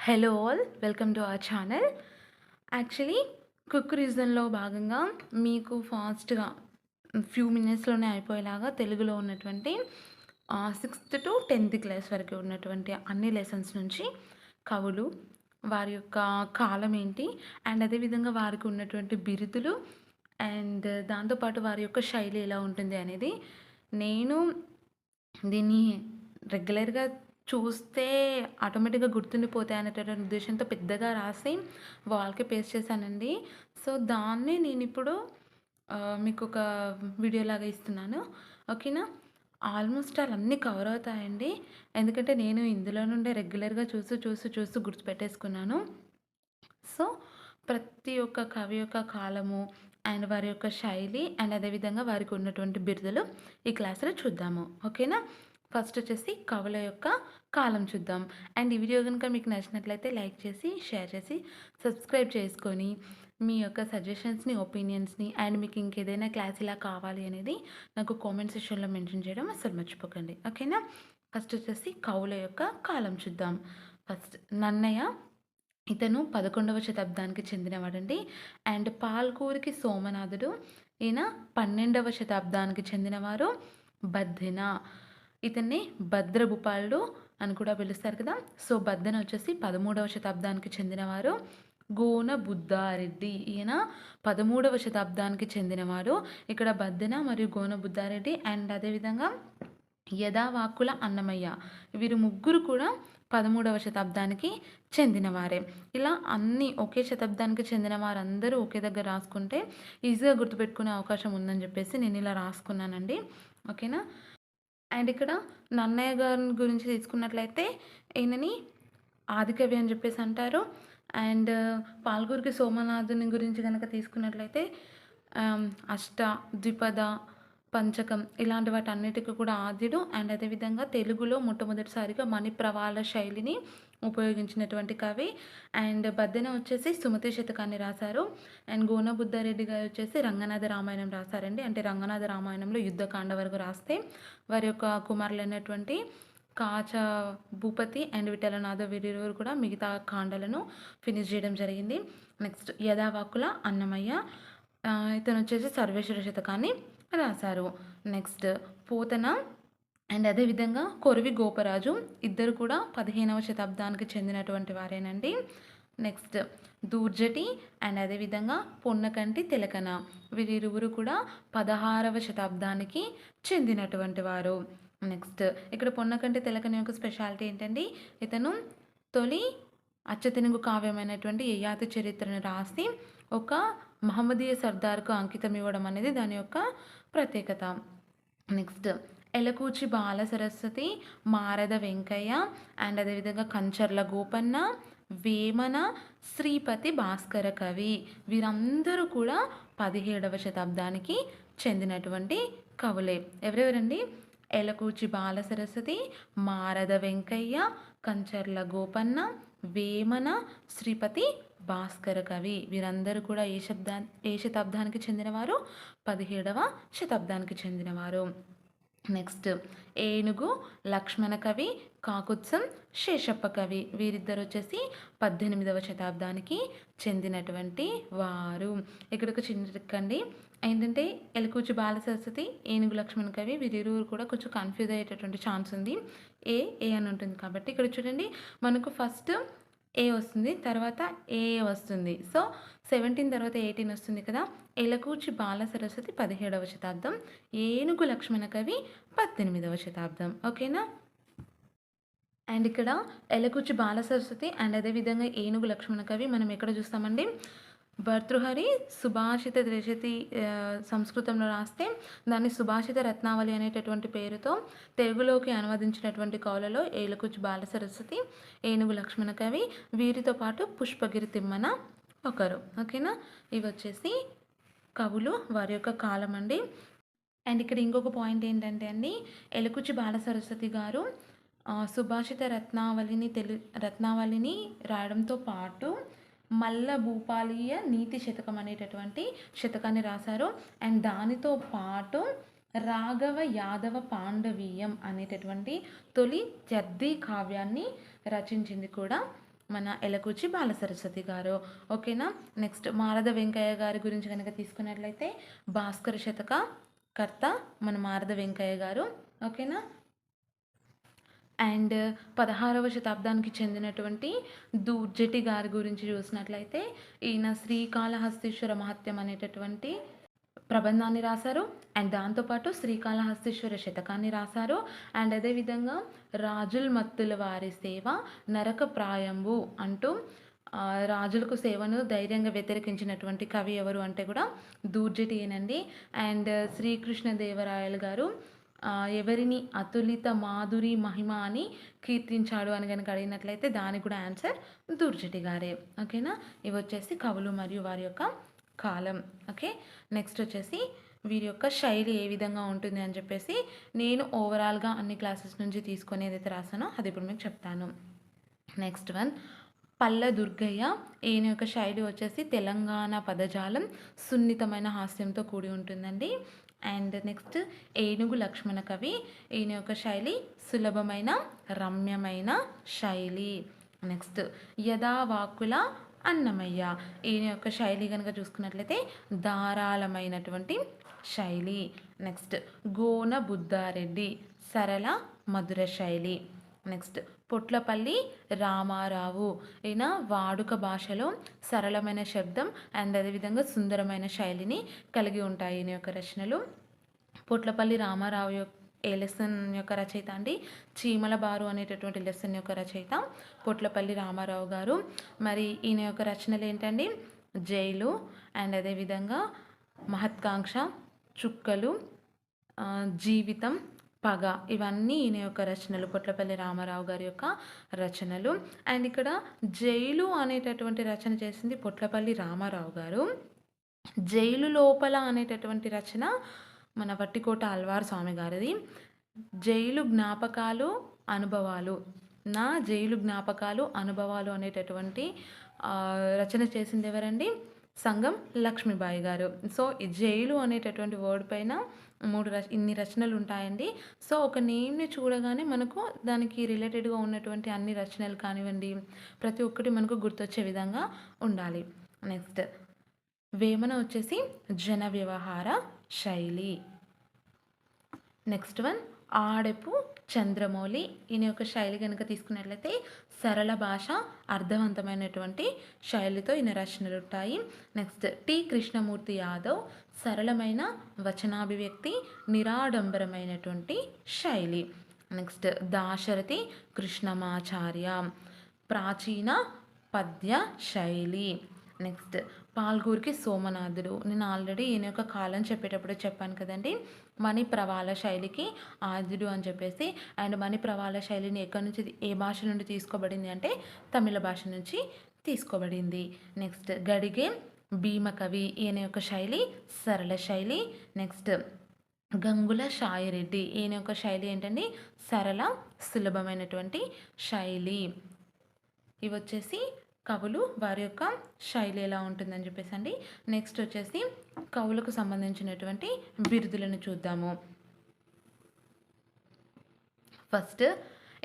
Hello all welcome to our channel actually cook రీజన్లో భాగంగా మీకు ఫాస్ట్గా ఫ్యూ మినిట్స్లోనే అయిపోయేలాగా తెలుగులో ఉన్నటువంటి సిక్స్త్ టు టెన్త్ క్లాస్ వరకు ఉన్నటువంటి అన్ని లెసన్స్ నుంచి కవులు వారి యొక్క కాలం ఏంటి అండ్ అదేవిధంగా వారికి ఉన్నటువంటి బిరుదులు అండ్ దాంతోపాటు వారి యొక్క శైలి ఎలా ఉంటుంది అనేది నేను దీన్ని రెగ్యులర్గా చూస్తే ఆటోమేటిక్గా గుర్తుండిపోతాయి అనేటటువంటి ఉద్దేశంతో పెద్దగా రాసి వాల్కి పేస్ట్ చేశానండి. సో దాన్ని నేను ఇప్పుడు మీకు ఒక వీడియో లాగా ఇస్తున్నాను. ఓకేనా? ఆల్మోస్ట్ ఆల్ అన్నీ కవర్ అవుతాయండి. ఎందుకంటే నేను ఇందులో నుండే రెగ్యులర్గా చూస్తూ చూస్తూ చూస్తూ గుర్తుపెట్టేసుకున్నాను. సో ప్రతి ఒక్క కవి యొక్క కాలము అండ్ వారి యొక్క శైలి అండ్ అదేవిధంగా వారికి ఉన్నటువంటి బిరుదులు ఈ క్లాసులో చూద్దాము. ఓకేనా? ఫస్ట్ వచ్చేసి కవుల యొక్క కాలం చూద్దాం. అండ్ ఈ వీడియో కనుక మీకు నచ్చినట్లయితే లైక్ చేసి షేర్ చేసి సబ్స్క్రైబ్ చేసుకొని మీ యొక్క సజెషన్స్ని ఒపీనియన్స్ని అండ్ మీకు ఇంకేదైనా క్లాస్ ఇలా కావాలి అనేది నాకు కామెంట్ సెక్షన్లో మెన్షన్ చేయడం అసలు మర్చిపోకండి. ఓకేనా ఫస్ట్ వచ్చేసి కవుల యొక్క కాలం చూద్దాం. ఫస్ట్ నన్నయ్య ఇతను పదకొండవ శతాబ్దానికి చెందినవాడండి. అండ్ పాల్కూరికి సోమనాథుడు ఈయన పన్నెండవ శతాబ్దానికి చెందినవారు బద్దెన ఇతన్ని భద్రభూపాలుడు అని కూడా పిలుస్తారు కదా. సో బద్దెన వచ్చేసి పదమూడవ శతాబ్దానికి చెందినవారు గోన బుద్ధారెడ్డి. ఈయన పదమూడవ శతాబ్దానికి చెందినవారు. ఇక్కడ బద్దెన మరియు గోన బుద్ధారెడ్డి అండ్ అదేవిధంగా యథావాకుల అన్నమయ్య. వీరు ముగ్గురు కూడా పదమూడవ శతాబ్దానికి చెందినవారే. ఇలా అన్ని ఒకే శతాబ్దానికి చెందిన వారందరూ ఒకే దగ్గర రాసుకుంటే ఈజీగా గుర్తుపెట్టుకునే అవకాశం ఉందని చెప్పేసి నేను ఇలా రాసుకున్నానండి. ఓకేనా? అండ్ ఇక్కడ నన్నయ్య గారి గురించి తీసుకున్నట్లయితే ఈయనని ఆదికవి అని చెప్పేసి అంటారు. అండ్ పాల్గూరికి సోమనాథుని గురించి కనుక తీసుకున్నట్లయితే అష్ట ద్విపద పంచకం ఇలాంటి వాటి అన్నిటికీ కూడా ఆద్యుడు. అండ్ అదేవిధంగా తెలుగులో మొట్టమొదటిసారిగా మణిప్రవాళ శైలిని ఉపయోగించినటువంటి కవి. అండ్ బద్దెన వచ్చేసి సుమతి శతకాన్ని రాశారు. అండ్ గోన బుద్ధారెడ్డి గారు వచ్చేసి రంగనాథ రామాయణం రాశారండి. అంటే రంగనాథ రామాయణంలో యుద్ధకాండ వరకు రాస్తే వారి యొక్క కుమారులు అయినటువంటి కాచ భూపతి అండ్ విఠలనాథ వీరిరువురు కూడా మిగతా కాండలను ఫినిష్ చేయడం జరిగింది. నెక్స్ట్ యథావాకుల అన్నమయ్య. ఇతను వచ్చేసి సర్వేశ్వర శతకాన్ని రాశారు. నెక్స్ట్ పోతన అండ్ అదేవిధంగా కొరవి గోపరాజు ఇద్దరు కూడా పదిహేనవ శతాబ్దానికి చెందినటువంటి వారేనండి. నెక్స్ట్ దూర్జటి అండ్ అదేవిధంగా పొన్నకంటి తిలకన. వీరిరువురు కూడా పదహారవ శతాబ్దానికి చెందినటువంటి వారు. నెక్స్ట్ ఇక్కడ పొన్నకంటి తిలకన యొక్క స్పెషాలిటీ ఏంటండి? ఇతను తొలి అచ్చతెనుగు కావ్యమైనటువంటి యయాతి చరిత్రను రాసి ఒక మహమ్మదీయ సర్దార్కు అంకితం ఇవ్వడం అనేది దాని యొక్క ప్రత్యేకత. నెక్స్ట్ ఎలకూచి బాల సరస్వతి మారద వెంకయ్య అండ్ అదేవిధంగా కంచర్ల గోపన్న వేమన శ్రీపతి భాస్కర కవి. వీరందరూ కూడా పదిహేడవ శతాబ్దానికి చెందినటువంటి కవులే. ఎవరెవరండి? ఎలకూచి బాల సరస్వతి మారద వెంకయ్య కంచర్ల గోపన్న వేమన శ్రీపతి భాస్కర కవి. వీరందరూ కూడా ఏ శబ్దా ఏ శతాబ్దానికి చెందినవారు? పదిహేడవ శతాబ్దానికి చెందినవారు. నెక్స్ట్ ఏనుగు లక్ష్మణ కవి కాకుత్సం శేషప్ప కవి. వీరిద్దరు వచ్చేసి పద్దెనిమిదవ శతాబ్దానికి చెందినటువంటి వారు. ఇక్కడ ఒక చిన్న ట్రిక్ అండి. ఏంటంటే ఎలకూచి బాల సరస్వతి ఏనుగు లక్ష్మణ కవి వీరిరువురు కూడా కొంచెం కన్ఫ్యూజ్ అయ్యేటటువంటి ఛాన్స్ ఉంది. ఏ ఏ అని ఉంటుంది కాబట్టి ఇక్కడ చూడండి మనకు ఫస్ట్ ఏ వస్తుంది తర్వాత ఏ వస్తుంది. సో సెవెంటీన్ తర్వాత ఎయిటీన్ వస్తుంది కదా. ఎలకూచి బాల సరస్వతి పదిహేడవ శతాబ్దం ఏనుగు లక్ష్మణ కవి పద్దెనిమిదవ శతాబ్దం. ఓకేనా? అండ్ ఇక్కడ ఎలకూచి బాల సరస్వతి అండ్ అదేవిధంగా ఏనుగు లక్ష్మణ కవి మనం ఎక్కడ చూస్తామండి? భర్తృహరి సుభాషిత ద్రజతి సంస్కృతంలో రాస్తే దాన్ని సుభాషిత రత్నావళి అనేటటువంటి పేరుతో తెలుగులోకి అనువదించినటువంటి కవులలో ఏలకుచి బాల సరస్వతి ఏనుగు లక్ష్మణ కవి వీరితో పాటు పుష్పగిరి తిమ్మన ఒకరు. ఓకేనా? ఇవి వచ్చేసి కవులు వారి యొక్క కాలం అండి. అండ్ ఇక్కడ ఇంకొక పాయింట్ ఏంటంటే అండి ఎలకుచి బాల సరస్వతి గారు సుభాషిత రత్నావళిని తెలు రత్నావళిని రాయడంతో పాటు మల్ల భూపాలీయ నీతి శతకం అనేటటువంటి శతకాన్ని రాశారు. అండ్ దానితో పాటు రాఘవ యాదవ పాండవీయం అనేటటువంటి తొలి జద్దీ కావ్యాన్ని రచించింది కూడా. మన ఎలకుచి బాలసరస్వతి గారు. ఓకేనా? నెక్స్ట్ మారద వెంకయ్య గారి గురించి కనుక తీసుకున్నట్లయితే భాస్కర శతక కర్త మన మారద వెంకయ్య గారు. ఓకేనా? అండ్ పదహారవ శతాబ్దానికి చెందినటువంటి దూర్జటి గారి గురించి చూసినట్లయితే ఈయన శ్రీకాళహస్తీశ్వర మహత్యం అనేటటువంటి ప్రబంధాన్ని రాశారు. అండ్ దాంతోపాటు శ్రీకాళహస్తీశ్వర శతకాన్ని రాశారు. అండ్ అదేవిధంగా రాజుల్ మత్తుల వారి సేవ నరక ప్రాయంబు అంటూ రాజులకు సేవను ధైర్యంగా వ్యతిరేకించినటువంటి కవి ఎవరు అంటే కూడా దూర్జటియేనండి. అండ్ శ్రీకృష్ణదేవరాయలు గారు ఎవరిని అతులిత మాధురి మహిమ అని కీర్తించాడు అని కనుక అడిగినట్లయితే దానికి కూడా ఆన్సర్ దూర్జటి గారే. ఓకేనా? ఇవి వచ్చేసి కవులు మరియు వారి యొక్క కాలం. ఓకే? నెక్స్ట్ వచ్చేసి వీరి యొక్క శైలి ఏ విధంగా ఉంటుంది అని చెప్పేసి నేను ఓవరాల్గా అన్ని క్లాసెస్ నుంచి తీసుకొని ఏదైతే రాసానో అది ఇప్పుడు మీకు చెప్తాను. నెక్స్ట్ వన్ పల్ల దుర్గయ్య ఈయన యొక్క శైలి వచ్చేసి తెలంగాణ పదజాలం సున్నితమైన హాస్యంతో కూడి ఉంటుందండి. అండ్ నెక్స్ట్ ఏనుగు లక్ష్మణ కవి ఈయన యొక్క శైలి సులభమైన రమ్యమైన శైలి. నెక్స్ట్ యథావాకుల అన్నమయ్య. ఈయన యొక్క శైలి కనుక చూసుకున్నట్లయితే ధారాళమైనటువంటి శైలి. నెక్స్ట్ గోన బుద్ధారెడ్డి సరళ మధుర శైలి. నెక్స్ట్ పొట్లపల్లి రామారావు. ఈయన వాడుక భాషలో సరళమైన శబ్దం అండ్ అదేవిధంగా సుందరమైన శైలిని కలిగి ఉంటాయి ఈయన యొక్క రచనలు. పొట్లపల్లి రామారావు యొక్క ఏ లెసన్ యొక్క రచయిత అండి? చీమల బారు అనేటటువంటి లెసన్ యొక్క రచయిత పొట్లపల్లి రామారావు గారు. మరి ఈయన యొక్క రచనలు ఏంటండి? జైలు అండ్ అదేవిధంగా మహత్కాంక్ష చుక్కలు జీవితం పగ ఇవన్నీ ఈయన యొక్క రచనలు పొట్లపల్లి రామారావు గారి యొక్క రచనలు. అండ్ ఇక్కడ జైలు అనేటటువంటి రచన చేసింది పొట్లపల్లి రామారావు గారు. జైలు లోపల అనేటటువంటి రచన మన వట్టికోట అల్వార్ స్వామి గారిది. జైలు జ్ఞాపకాలు అనుభవాలు. నా జైలు జ్ఞాపకాలు అనుభవాలు అనేటటువంటి రచన చేసింది ఎవరండి? సంగం లక్ష్మీబాయి గారు. సో ఈ జైలు అనేటటువంటి వర్డ్ పైన మూడు రచ ఇన్ని రచనలు ఉంటాయండి. సో ఒక నేమ్ని చూడగానే మనకు దానికి రిలేటెడ్గా ఉన్నటువంటి అన్ని రచనలు కానివ్వండి ప్రతి ఒక్కటి మనకు గుర్తొచ్చే విధంగా ఉండాలి. నెక్స్ట్ వేమన వచ్చేసి జన వ్యవహార శైలి. నెక్స్ట్ వన్ ఆడపు చంద్రమౌళి. ఈయన యొక్క శైలి కనుక తీసుకున్నట్లయితే సరళ భాష అర్థవంతమైనటువంటి శైలితో ఈయన రచనలు ఉంటాయి. Next T. కృష్ణమూర్తి యాదవ్ సరళమైన వచనాభివ్యక్తి నిరాడంబరమైనటువంటి శైలి. నెక్స్ట్ దాశరథి కృష్ణమాచార్య. ప్రాచీన పద్య శైలి. నెక్స్ట్ పాల్గూరికి సోమనాథుడు. నేను ఆల్రెడీ ఈయన యొక్క కాలం చెప్పేటప్పుడు చెప్పాను కదండి మణి ప్రవాళ శైలికి ఆద్యుడు అని చెప్పేసి. అండ్ మణి ప్రవాళ శైలిని ఎక్కడి నుంచి ఏ భాష నుండి తీసుకోబడింది అంటే తమిళ భాష నుంచి తీసుకోబడింది. నెక్స్ట్ గడిగే భీమకవి ఈయన యొక్క శైలి సరళ శైలి. నెక్స్ట్ గంగుల షాయిరెడ్డి ఈయన యొక్క శైలి ఏంటండి? సరళ సులభమైనటువంటి శైలి. ఇవి వచ్చేసి కవులు వారి యొక్క శైలి ఎలా ఉంటుందని చెప్పేసి అండి నెక్స్ట్ వచ్చేసి కవులకు సంబంధించినటువంటి బిరుదులను చూద్దాము. ఫస్ట్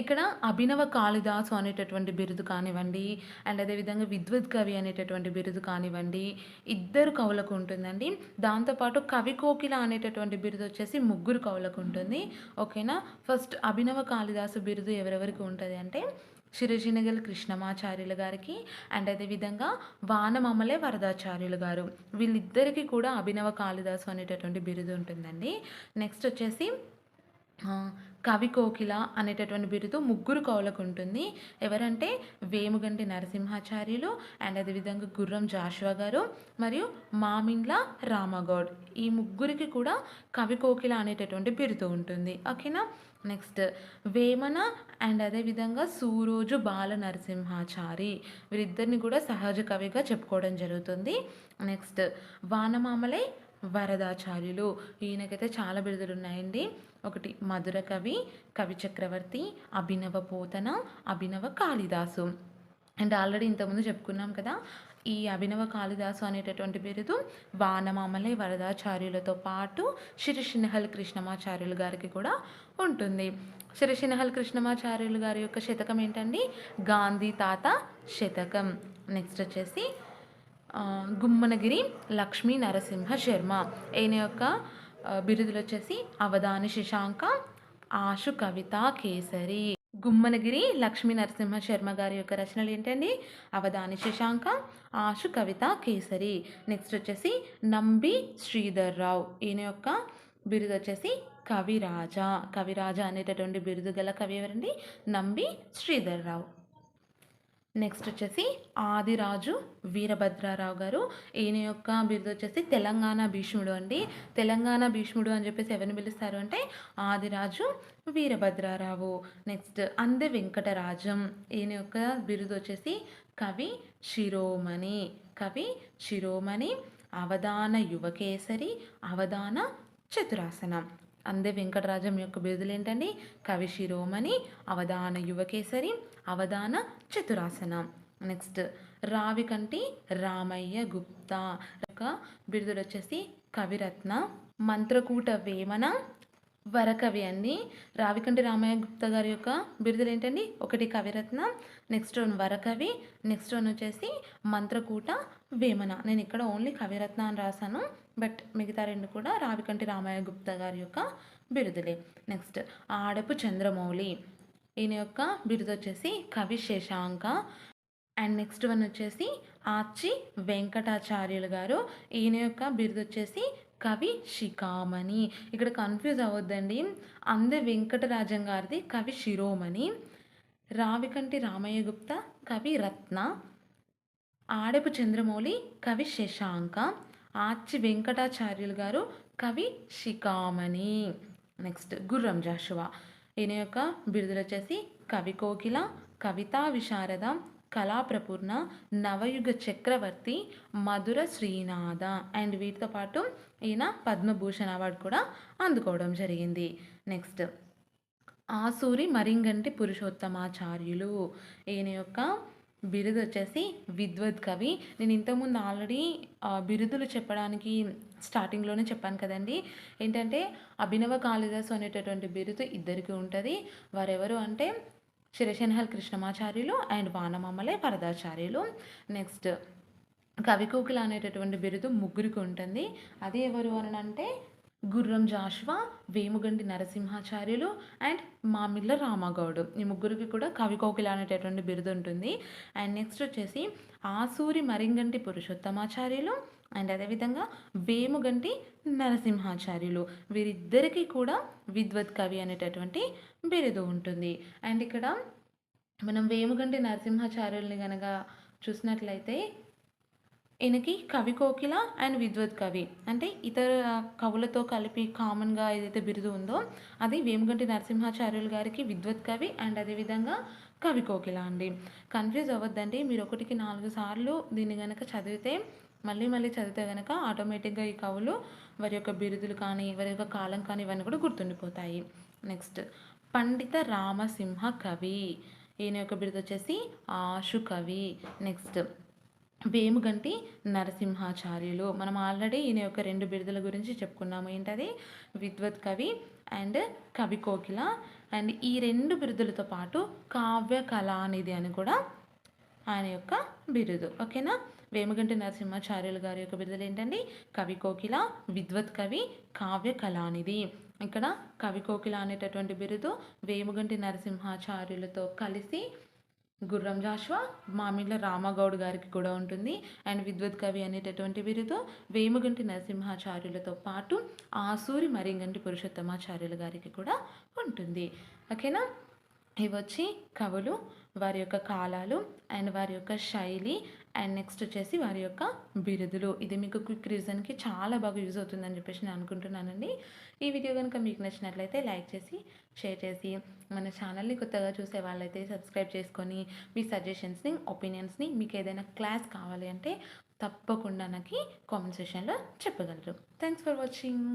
ఇక్కడ అభినవ కాళిదాసు అనేటటువంటి బిరుదు కానివ్వండి అండ్ అదేవిధంగా విద్వత్ కవి అనేటటువంటి బిరుదు కానివ్వండి ఇద్దరు కవులకు ఉంటుందండి. దాంతోపాటు కవి కోకిల అనేటటువంటి బిరుదు వచ్చేసి ముగ్గురు కవులకు ఉంటుంది. ఓకేనా ఫస్ట్ అభినవ కాళిదాసు బిరుదు ఎవరెవరికి ఉంటుంది అంటే చిరజినగల్ కృష్ణమాచార్యులు గారికి అండ్ అదేవిధంగా వానమమలే వరదాచార్యులు గారు. వీళ్ళిద్దరికీ కూడా అభినవ కాళిదాసు అనేటటువంటి బిరుదు ఉంటుందండి. నెక్స్ట్ వచ్చేసి కవి కోకిల అనేటటువంటి బిరుదు ముగ్గురు కవులకు ఉంటుంది ఎవరంటే వేముగంటి నరసింహాచార్యులు అండ్ అదేవిధంగా గుర్రం జాషువా గారు మరియు మామిండ్ల రామగౌడ్. ఈ ముగ్గురికి కూడా కవి కోకిల అనేటటువంటి బిరుదు ఉంటుంది. ఓకేనా? నెక్స్ట్ వేమన అండ్ అదేవిధంగా సూరోజు బాల నరసింహాచారి వీరిద్దరిని కూడా సహజ కవిగా చెప్పుకోవడం జరుగుతుంది. నెక్స్ట్ వానమామలై వరదాచార్యులు. ఈయనకైతే చాలా బిరుదులు ఉన్నాయండి ఒకటి మధుర కవి కవి చక్రవర్తి అభినవ పోతన అభినవ కాళిదాసు. అండ్ ఆల్రెడీ ఇంతకుముందు చెప్పుకున్నాం కదా ఈ అభినవ కాళిదాసు అనేటటువంటి బిరుదు వానమామలై వరదాచార్యులతో పాటు శిరిషినహల్ కృష్ణమాచార్యులు గారికి కూడా ఉంటుంది. శిరిషినహల్ కృష్ణమాచార్యులు గారి యొక్క శతకం ఏంటండి? గాంధీ తాత శతకం. నెక్స్ట్ వచ్చేసి గుమ్మనగిరి లక్ష్మీ నరసింహ శర్మ. ఈయన యొక్క బిరుదులు వచ్చేసి అవధాని శశాంక ఆశు కవిత కేసరి. గుమ్మనగిరి లక్ష్మీ నరసింహ శర్మ గారి యొక్క రచనలు ఏంటండి? అవధాని శశాంక ఆశు కవిత కేసరి. నెక్స్ట్ వచ్చేసి నంబి శ్రీధర్ రావు. ఈయన యొక్క బిరుదు వచ్చేసి కవిరాజ. కవిరాజ అనేటటువంటి బిరుదు గల కవి ఎవరండి? నంబి శ్రీధర్ రావు. నెక్స్ట్ వచ్చేసి ఆదిరాజు వీరభద్రారావు గారు. ఈయన యొక్క బిరుదు వచ్చేసి తెలంగాణ భీష్ముడు అండి. తెలంగాణ భీష్ముడు అని చెప్పేసి ఎవరిని పిలుస్తారు అంటే ఆదిరాజు వీరభద్రారావు. నెక్స్ట్ అందె వెంకటరాజం. ఈయన యొక్క బిరుదు వచ్చేసి కవి శిరోమణి కవి శిరోమణి అవధాన యువకేసరి అవధాన చతురాసనం. అందే వెంకటరాజం యొక్క బిరుదులు ఏంటండి కవి శిరోమణి అవధాన యువకేసరి అవధాన చతురాసనం. నెక్స్ట్ రావికంటి రామయ్య గుప్తా యొక్క బిరుదులు వచ్చేసి కవిరత్న మంత్రకూట వేమన వరకవి అండి. రావికంటి రామయ్య గుప్తా గారి యొక్క బిరుదులు ఏంటండి ఒకటి కవిరత్న నెక్స్ట్ వన్ వరకవి నెక్స్ట్ వన్ వచ్చేసి మంత్రకూట వేమన. నేను ఇక్కడ ఓన్లీ కవిరత్న అని రాశాను బట్ మిగతా రెండు కూడా రావికంటి రామయ్య గుప్తా గారి యొక్క బిరుదులే. నెక్స్ట్ ఆడపు చంద్రమౌళి ఈయన యొక్క బిరుదు వచ్చేసి కవి శేషాంక. అండ్ నెక్స్ట్ వన్ వచ్చేసి ఆచి వెంకటాచార్యులు గారు ఈయన యొక్క బిరుదు వచ్చేసి కవి శిఖామణి. ఇక్కడ కన్ఫ్యూజ్ అవ్వద్దండి. అందే వెంకటరాజం గారిది కవి శిరోమణి. రావికంటి రామయ్య గుప్తా కవి రత్న. ఆడపు చంద్రమౌళి కవి శశాంక. ఆచి వెంకటాచార్యులు గారు కవి శిఖామణి. నెక్స్ట్ గుర్రం జాషువా. ఈయన యొక్క బిరుదులు వచ్చేసి కవి కోకిల కవితా విశారద కళాప్రపూర్ణ నవయుగ చక్రవర్తి మధుర శ్రీనాథ. అండ్ వీటితో పాటు ఈయన పద్మభూషణ్ అవార్డు కూడా అందుకోవడం జరిగింది. నెక్స్ట్ ఆసూరి మరింగంటి పురుషోత్తమాచార్యులు. ఈయన యొక్క బిరుదు వచ్చేసి విద్వద్ కవి. నేను ఇంతకుముందు ఆల్రెడీ బిరుదులు చెప్పడానికి స్టార్టింగ్లోనే చెప్పాను కదండి. ఏంటంటే అభినవ కాళిదాసు అనేటటువంటి బిరుదు ఇద్దరికి ఉంటుంది. వారెవరు అంటే శిరశనహల్ కృష్ణమాచార్యులు అండ్ వానమామలై వరదాచార్యులు. నెక్స్ట్ కవికోకిల అనేటటువంటి బిరుదు ముగ్గురికి ఉంటుంది. అది ఎవరు అని అంటే గుర్రం జాషువా వేముగంటి నరసింహాచార్యులు అండ్ మామిళ్ళ రామగౌడు. ఈ ముగ్గురికి కూడా కవికోకిల అనేటటువంటి బిరుదు ఉంటుంది. అండ్ నెక్స్ట్ వచ్చేసి ఆసూరి మరింగంటి పురుషోత్తమాచార్యులు అండ్ అదేవిధంగా వేముగంటి నరసింహాచార్యులు. వీరిద్దరికీ కూడా విద్వత్ కవి అనేటటువంటి బిరుదు ఉంటుంది. అండ్ ఇక్కడ మనం వేముగంటి నరసింహాచార్యుల్ని కనుక చూసినట్లయితే ఈయనకి కవి కోకిల అండ్ విద్వత్ కవి. అంటే ఇతర కవులతో కలిపి కామన్గా ఏదైతే బిరుదు ఉందో అది వేమగంటి నరసింహాచార్యులు గారికి విద్వత్ కవి అండ్ అదేవిధంగా కవి కోకిల అండి. కన్ఫ్యూజ్ అవ్వద్దండి. మీరు ఒకటికి నాలుగు సార్లు దీన్ని కనుక చదివితే మళ్ళీ మళ్ళీ చదివితే కనుక ఆటోమేటిక్గా ఈ కవులు వారి యొక్క బిరుదులు కానీ వారి యొక్క కాలం కానీ ఇవన్నీ కూడా గుర్తుండిపోతాయి. నెక్స్ట్ పండిత రామసింహ కవి. ఈయన యొక్క బిరుదు వచ్చేసి ఆశు కవి. నెక్స్ట్ వేముగంటి నరసింహాచార్యులు. మనం ఆల్రెడీ ఈయన యొక్క రెండు బిరుదుల గురించి చెప్పుకున్నాము. ఏంటది? విద్వత్ కవి అండ్ కవి కోకిల. అండ్ ఈ రెండు బిరుదులతో పాటు కావ్య కళానిధి అని కూడా ఆయన యొక్క బిరుదు. ఓకేనా? వేమగంటి నరసింహాచార్యులు గారి యొక్క బిరుదులు ఏంటండి? కవి కోకిల విద్వత్ కవి కావ్య కళానిధి ఇక్కడ కవి కోకిల అనేటటువంటి బిరుదు వేమగంటి నరసింహాచార్యులతో కలిసి గుర్రం జాషువా మామిళ్ళ రామగౌడ్ గారికి కూడా ఉంటుంది. అండ్ విద్వత్ కవి అనేటటువంటి వీరితో వేమగంటి నరసింహాచార్యులతో పాటు ఆసూరి మరింగంటి పురుషోత్తమాచార్యుల గారికి కూడా ఉంటుంది. ఓకేనా? ఇవి వచ్చి కవులు వారి యొక్క కాలాలు అండ్ వారి యొక్క శైలి అండ్ నెక్స్ట్ వచ్చేసి వారి యొక్క బిరుదులు. ఇది మీకు క్విక్ రీజన్కి చాలా బాగా యూజ్ అవుతుందని చెప్పేసి నేను అనుకుంటున్నానండి. ఈ వీడియో కనుక మీకు నచ్చినట్లయితే లైక్ చేసి షేర్ చేసి మన ఛానల్ని కొత్తగా చూసే వాళ్ళైతే సబ్స్క్రైబ్ చేసుకొని మీ సజెషన్స్ని ఒపీనియన్స్ని మీకు ఏదైనా క్లాస్ కావాలి అంటే తప్పకుండా నాకు కామెంట్ సెషన్లో చెప్పగలరు. Thanks for watching.